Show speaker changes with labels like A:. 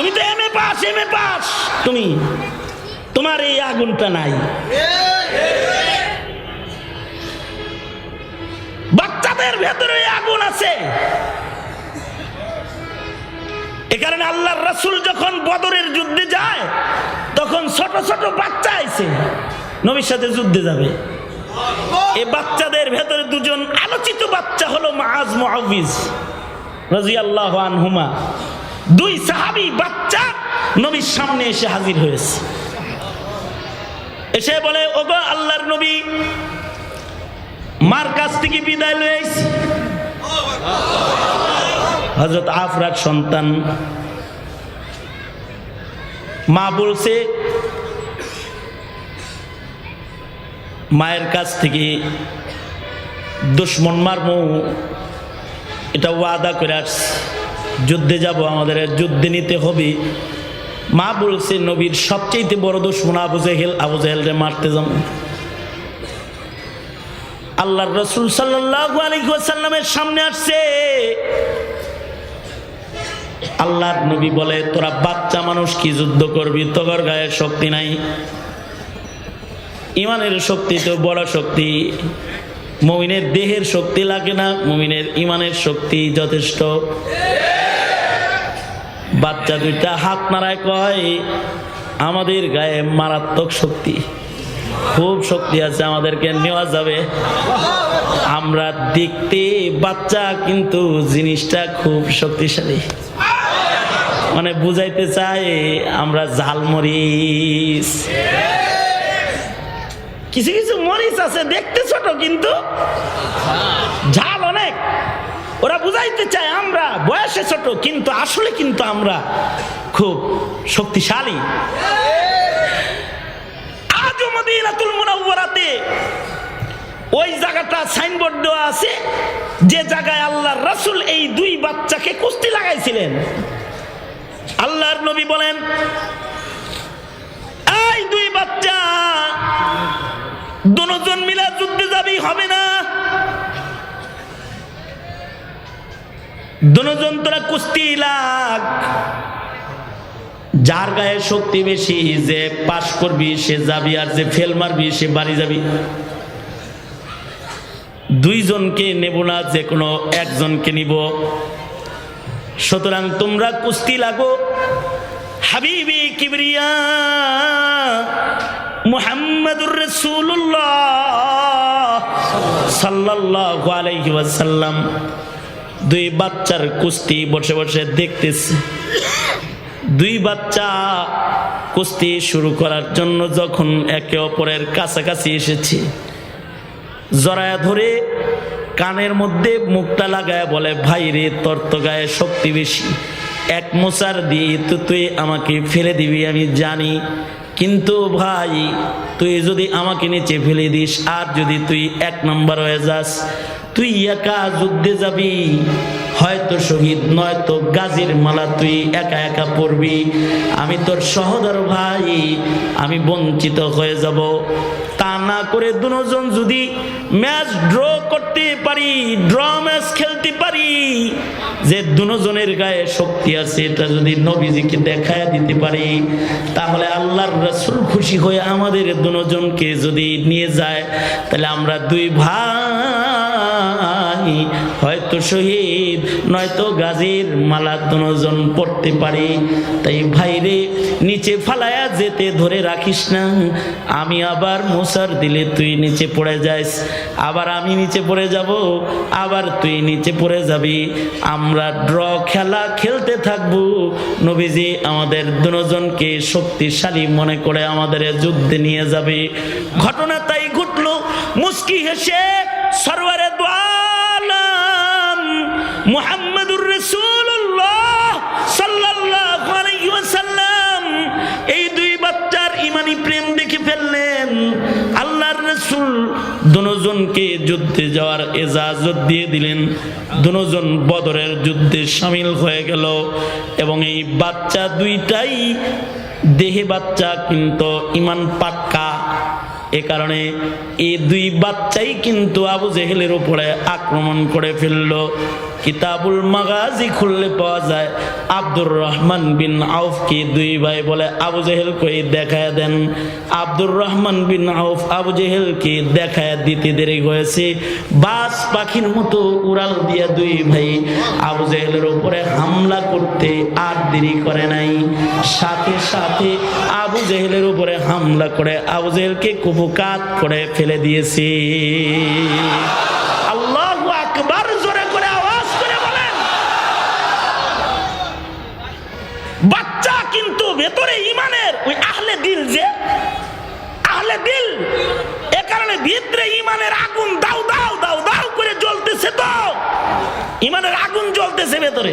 A: তুমি তো M A pass M A pass. তুমি, তোমার এই আগুনটা নাই। বাচ্চাদের ভেতরে আগুন আছে। এ কারণে আল্লাহর রাসূল যখন বদরের যুদ্ধে যায়, তখন ছোট ছোট বাচ্চা আইছে। নবীর সাথে যুদ্ধে যাবে। এ বাচ্চাদের ভেতরে দুজন আলোচিত বাচ্চা হলো মাআজ মুআউযিজ রাদিয়াল্লাহু আনহুমা। দুই সাহাবী বাচ্চা নবীর সামনে এসে হাজির হয়েছে। এসে বলে, ওগো আল্লাহর নবী, মার কাছ থেকে বিদায় লয়ে আইছি হজরত আফরার সন্তান মা বলছে, মায়ের কাছ থেকে দুশ্মন মারমু, এটা ওয়াদা করে আসছি। যুদ্ধে যাব আমাদের যুদ্ধে নিতে হবে। মা বলছে, নবীর সবচেয়ে বড় দুশ্মন আবু জেহেল, আবু জেহেলরে মারতে যাব। আল্লাহর রসুল সাল্লাল্লাহু আলাইহি ওয়াসাল্লামের সামনে আসছে। আল্লাহর নবী বলে, তোরা বাচ্চা মানুষ, কি যুদ্ধ করবি? তোর গায়ে শক্তি নাই। ইমানের শক্তি তো বড় শক্তি। মমিনের দেহের শক্তি লাগে না, মমিনের ইমানের শক্তি যথেষ্ট। বাচ্চা দুইটা হাত নাড়ায় কয়, আমাদের গায়ে মারাত্মক শক্তি, খুব শক্তি আছে, আমাদেরকে নেওয়া যাবে। আমরা দেখতে বাচ্চা, কিন্তু জিনিসটা খুব শক্তিশালী। মানে বুঝাইতে চাই, আমরা ঝালমরিচ কিছু কিছু মরিচ আছে, দেখতে ছোট, কিন্তু ঝাল অনেক। ওরা বুঝাইতে চায়, আমরা বয়সে ছোট, কিন্তু আসলে কিন্তু আমরা খুব শক্তিশালী। আজও মদিনাতুল মুনাওয়ারাতে ওই জায়গাটা সাইনবোর্ড দেওয়া আছে, যে জায়গায় আল্লাহর রাসূল এই দুই বাচ্চাকে কুস্তি লাগাইছিলেন। আল্লাহর নবী বলেন, এই দুই বাচ্চা, দুজন মিলা যুদ্ধে যাবি, হবে না। দুজন তোরা কুস্তি লাগ। যার গায়ে শক্তি বেশি, যে পাশ করবি, সে যাবি, আর যে ফেল মারবি, সে বাড়ি যাবি। দুইজনকে নেব না, যে কোনো একজনকে নিব। সুতরাং তোমরা কুস্তি লাগো। হাবিবি কিবরিয়া, মুহাম্মাদুর রাসূলুল্লাহ সাল্লাল্লাহু আলাইহি ওয়াসাল্লাম। দুই বাচ্চার কুস্তি বসে বসে দেখতেছে। দুই বাচ্চা কুস্তি শুরু করার জন্য যখন একে অপরের কাছাকাছি এসেছে, জড়ায়া ধরে কানের মধ্যে মুখটা লাগায় বলে, ভাই রে, তোর তো গায়ে শক্তি বেশি। এক মোচার দিয়ে তো তুই আমাকে ফেলে দিবি, আমি জানি। কিন্তু ভাই, তুই যদি আমাকে নিচে ফেলে দিস, আর যদি তুই এক নম্বর হয়ে যাস তুই একা যুদ্ধে যাবি, হয়তো শহীদ, নয়তো গাজীর মালা তুই একা একা পড়বি আমি তোর সহদর ভাই, আমি বঞ্চিত হয়ে যাব। তা না করে দুজন যদি ম্যাচ ড্র করতে পারি, ড্র ম্যাচ খেলতে পারি, যে দুজনের গায়ে শক্তি আছে, এটা যদি নবীজিকে দেখায় দিতে পারি, তাহলে আল্লাহর রাসূল খুশি হয়ে আমাদের দুজনকে যদি নিয়ে যায়, তাহলে আমরা দুই ভাই হয়তো শহীদ, নয়তো গাজীর মালা দুজন পড়তে পারি। তাই ভাইরে নিচে ফালায়া যেতে ধরে রাখিস না। আমি আবার মোসার দিলে তুই নিচে পড়ে যাস আবার আমি নিচে পড়ে যাব, আবার তুই নিচে পড়ে যাবি। আমরা ড্র খেলা খেলতে থাকব। নবীজি আমাদের দুজনকে শক্তিশালী মনে করে আমাদের যুদ্ধে নিয়ে যাবে। ঘটনা তাই ঘটলো, মুস্কি হেসে সরওয়ারে মুহাম্মাদুর সাল্লাল্লাহু এই দুই বাচ্চার ইমানি প্রেম দেখে ফেললেন। আল্লাহর রাসূল দুজনকে যুদ্ধে যাওয়ার এজাজত দিয়ে দিলেন। দুজন বদরের যুদ্ধে সামিল হয়ে গেল এবং এই বাচ্চা দুইটাই দেহে বাচ্চা কিন্তু ইমান পাক্কা এ কারণে এই দুই বাচ্চাই কিন্তু আবু জেহেলের উপরে আক্রমণ করে ফেলল। কিতাবুল মাগাজি খুললে পাওয়া যায়। আব্দুর রহমান বিন আউফ কি দুই ভাই বলে, আবু জেহেল কই দেখায় দেন। আব্দুর রহমান বিন আউফ আবু জেহেল কি দেখায় দিতে দেরি হয়েছে। বাস পাখির মতো উড়াল দিয়া দুই ভাই আবু জেহেলের উপরে হামলা করতে আর দেরি করে নাই। সাথে সাথে আবু জেহেলের উপরে হামলা করে, আবু জেহেলকে কুপুকাত করে ফেলে দিয়েছে। ভেতরে ইমানের ওই আহলে দিল যে, আহলে দিল, এ কারণে ভিতরে ইমানের আগুন দাও দাও দাও দাও করে জ্বলতেছে তো। ইমানের আগুন জ্বলতেছে ভেতরে।